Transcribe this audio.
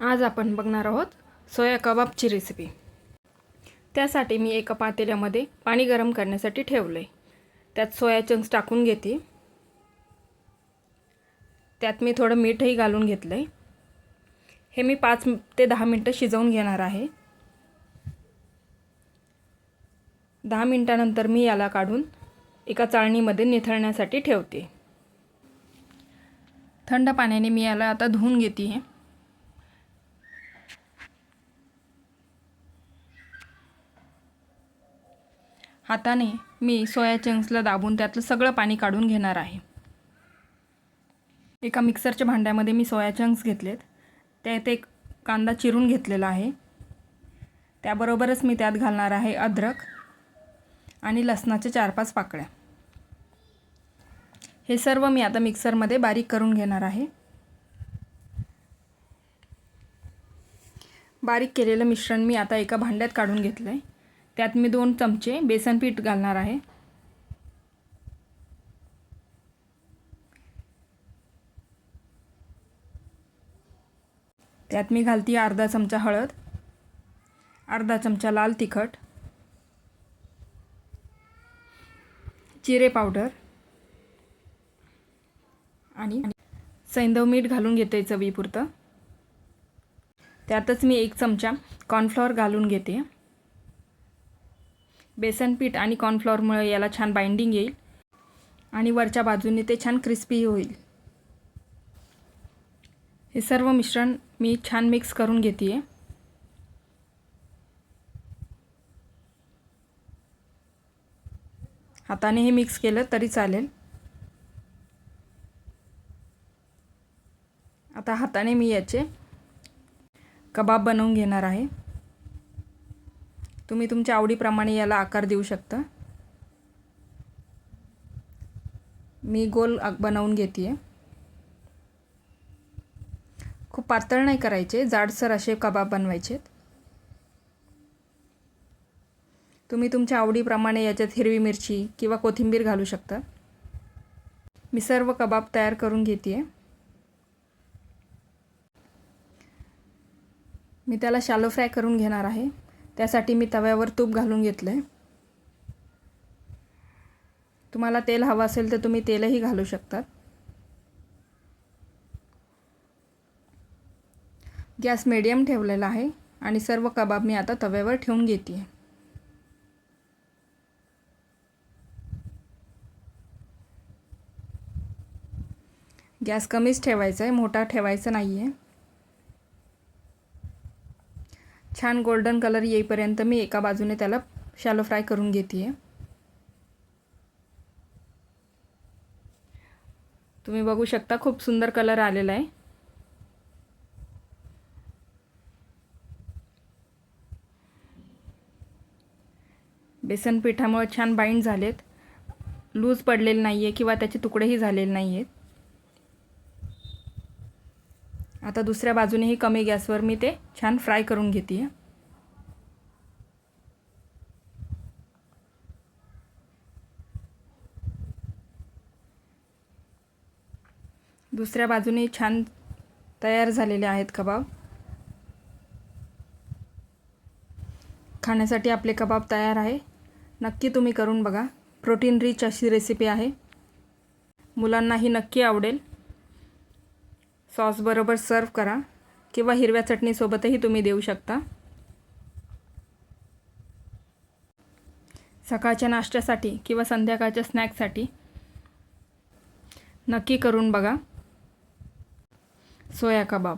आज आपण बघणार आहोत सोया कबाबची रेसिपी त्यासाठी मी एका पातेल्यामध्ये पाणी गरम करण्यासाठी ठेवलं आहे त्यात सोया चंक्स टाकून घेते. त्यात मी थोडं मीठही घालून घेतलं आहे हे मी पाच ते दहा मिनटं शिजवून घेणार आहे. दहा मिनटानंतर मी याला काढून एका चाळणीमध्ये निथळण्यासाठी ठेवते. थंड पाण्याने मी याला आता धुवून घेते आहे हाताने मी सोया चंक्सला दाबून त्यातलं सगळं पाणी काढून घेणार आहे. एका मिक्सरच्या भांड्यामध्ये मी सोया चंक्स घेतलेत. त्यात एक कांदा चिरून घेतलेला आहे. त्याबरोबरच मी त्यात घालणार आहे अद्रक आणि लसणाच्या चार पाच पाकळ्या. हे सर्व मी आता मिक्सरमध्ये बारीक करून घेणार आहे. बारीक केलेलं मिश्रण मी आता एका भांड्यात काढून घेतलं आहे त्यात मी दोन चमचे बेसन पीठ घालणार आहे. त्यात मी घालते अर्धा चमचा हळद अर्धा चमचा लाल तिखट जिरे पावडर आणि सैंदव मीठ घालून घेते चवीपुरतं. त्यातच मी एक चमचा कॉर्नफ्लॉवर घालून घेते. बेसन पीठ आणि कॉर्नफ्लॉवरमुळे याला छान बाइंडिंग येईल. आणि वरच्या बाजूने ते छान क्रिस्पी होईल. हे सर्व मिश्रण मी छान मिक्स करून घेते आहे हाताने हे मिक्स केलं तरी चालेल. आता हाताने मी याचे कबाब बनवून घेणार आहे. तुम्ही तुमच्या आवडीप्रमाणे याला आकार देऊ शकता. मी गोल बनवून घेते आहे खूप पातळ नाही करायचे जाडसर असे कबाब बनवायचे तुम्ही तुमच्या आवडीप्रमाणे याच्यात हिरवी मिरची किंवा कोथिंबीर घालू शकता. मी सर्व कबाब तयार करून घेते आहे मी त्याला शालो फ्राय करून घेणार आहे. त्यासाठी मी तव्यावर तूप घालून घेतलं आहे तुम्हाला तेल हवं असेल तर तुम्ही तेलही घालू शकतात. गॅस मिडियम ठेवलेला आहे आणि सर्व कबाब मी आता तव्यावर ठेवून घेते आहे गॅस कमीच ठेवायचा आहे मोठा ठेवायचा नाही आहे छान गोल्डन कलर येईपर्यंत मी एका बाजूने त्याला शॅलो फ्राय करून घेते आहे तुम्ही बघू शकता खूप सुंदर कलर आलेला आहे. बेसन पिठामुळे छान बाइंड झालेत. लूज पडलेले नाही आहे किंवा त्याचे तुकडेही झालेले नाही आहेत आता दुसऱ्या बाजूनेही कमी गॅसवर मी ते छान फ्राय करून घेते दुसऱ्या बाजूने छान तयार झालेले आहेत कबाब. खाण्यासाठी आपले कबाब तयार आहे. नक्की तुम्ही करून बघा. प्रोटीन रिच अशी रेसिपी आहे. मुलांनाही नक्की आवडेल. सॉसबरोबर सर्व करा. किंवा हिरव्या चटणीसोबतही तुम्ही देऊ शकता. सकाळच्या नाश्त्यासाठी किंवा संध्याकाळच्या स्नॅक्ससाठी नक्की करून बघा. सोया कबाब.